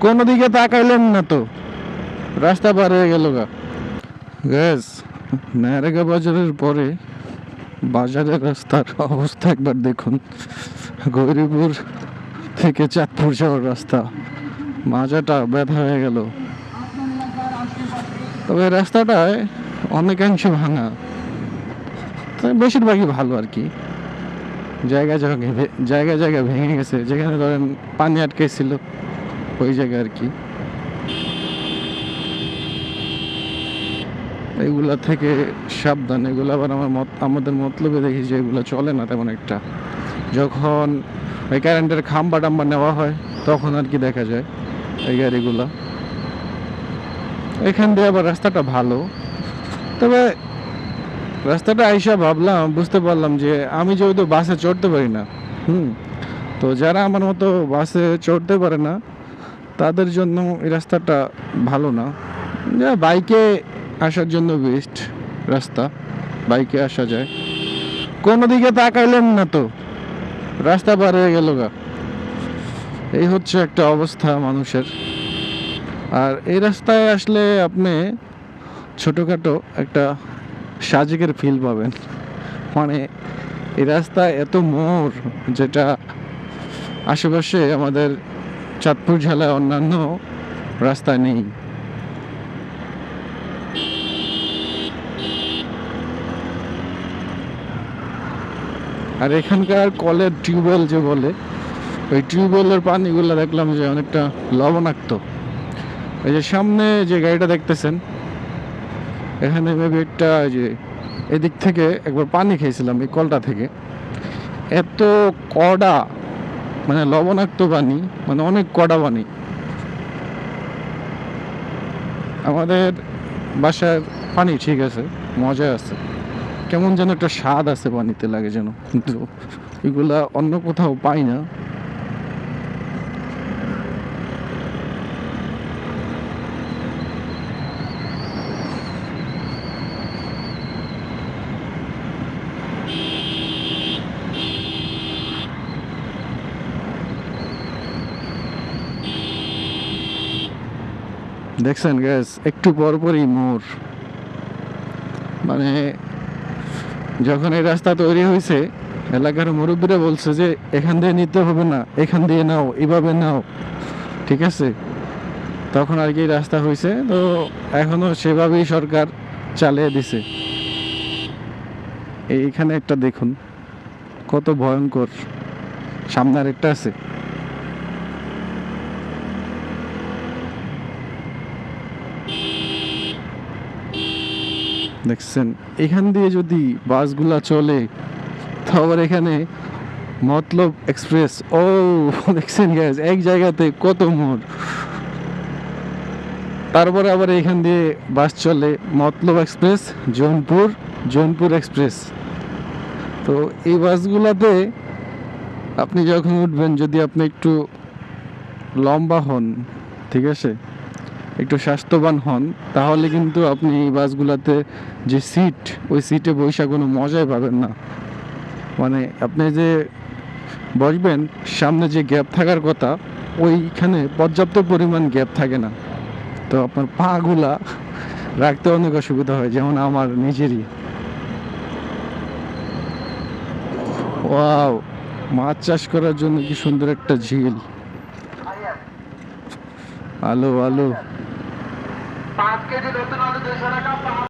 কোনো দিকে তাকাইলেন না তো? রাস্তা পার হয়ে গেল গা। গ্যাস নায়ারেগা বাজারের পরে বাজারের রাস্তার অবস্থা একবার দেখুন। গৌরীপুর থেকে চাঁদপুর যাওয়ার রাস্তা। মাজাটা ব্যথা হয়ে গেল। তবে রাস্তাটায় অনেকাংশ ভাঙা। বেশিরভাগই ভালো আর কি। জায়গা জায়গায় ভে- জায়গা জায়গা ভেঙে গেছে। যেখানে ধরেন পানি আটকেছিল। ওই জায়গা আর কি। এগুলা থেকে সাবধান, এগুলো আবার আমার মত, আমাদের মতলবে দেখি যে এগুলো চলে না তেমন একটা। যখন ওই কারেন্টের খাম্বা টাম্বা নেওয়া হয়, তখন আর কি দেখা যায় এই গাড়িগুলো। এখান দিয়ে আবার রাস্তাটা ভালো। তবে রাস্তাটা আইসা ভাবলাম, বুঝতে পারলাম যে আমি যেহেতু বাসে চড়তে পারি না, হুম, তো যারা আমার মতো বাসে চড়তে পারে না তাদের জন্য এই রাস্তাটা ভালো না। যা বাইকে আসার জন্য বেস্ট রাস্তা, বাইকে আসা যায়। কোনো দিকে তাকাইলেন না তো। রাস্তা পার হয়ে গেল গা। এই হচ্ছে একটা অবস্থা মানুষের। আর এই রাস্তায় আসলে আপনি ছোটোখাটো একটা সাজেকের ফিল পাবেন। মানে এই রাস্তায় এত মোড় যেটা আশেপাশে আমাদের চাঁদপুর জেলায় অন্যান্য রাস্তা নেই। আর এখানকার কলের টিউবওয়েল যে বলে, ওই টিউবওয়েলের পানিগুলো দেখলাম যে অনেকটা লবণাক্ত। এই যে সামনে যে গাড়িটা দেখতেছেন, এখানে মেবি একটা যে এদিক থেকে একবার পানি খেয়েছিলাম, এই কলটা থেকে। এত কড়া মানে লবণাক্ত পানি মানে অনেক কড়া পানি। আমাদের বাসার পানি ঠিক আছে মজা আছে। কেমন যেন একটা স্বাদ আছে পানিতে লাগে যেন। কিন্তু এগুলা অন্য কোথাও পাই না। দেখছেন গ্যাস একটু পর পরই মোড়। মানে যখন এই রাস্তা তৈরি হয়েছে, এলাকার মুরব্বীরা বলছে যে, এখান দিয়ে নিতে হবে না, এখান দিয়ে নাও, এভাবে নাও। ঠিক আছে? তখন আর কি রাস্তা হয়েছে, তো এখনও সেভাবেই সরকার চালিয়ে দিছে। এইখানে একটা দেখুন, কত ভয়ঙ্কর। সামনে আরেকটা আছে। দেখছেন, এখান দিয়ে যদি বাসগুলা চলে, তো আবার এখানে মতলব এক্সপ্রেস। ও, দেখছেন গ্যাস এক জায়গাতে কত মোড়। তারপরে আবার এখান দিয়ে বাস চলে, মতলব এক্সপ্রেস, জৌনপুর জৌনপুর এক্সপ্রেস। তো এই বাসগুলাতে আপনি যখন উঠবেন, যদি আপনি একটু লম্বা হন, ঠিক আছে? একটু স্বাস্থ্যবান হন, তাহলে কিন্তু আপনি এই বাসগুলোতে যে সিট ওই সিটে বৈশা কোনো মজাই পাবেন না। মানে আপনি যে বসবেন, সামনে যে গ্যাপ থাকার কথা, ওইখানে পর্যাপ্ত পরিমাণ গ্যাপ থাকে না। তো আপনার পাগুলা রাখতে অনেক অসুবিধা হয়, যেমন আমার নিজেরই। ওয়াও, মাছ চাষ করার জন্য কি সুন্দর একটা ঝিল। আলো আলো। పాత కేజీలు నాలుగు చేశారక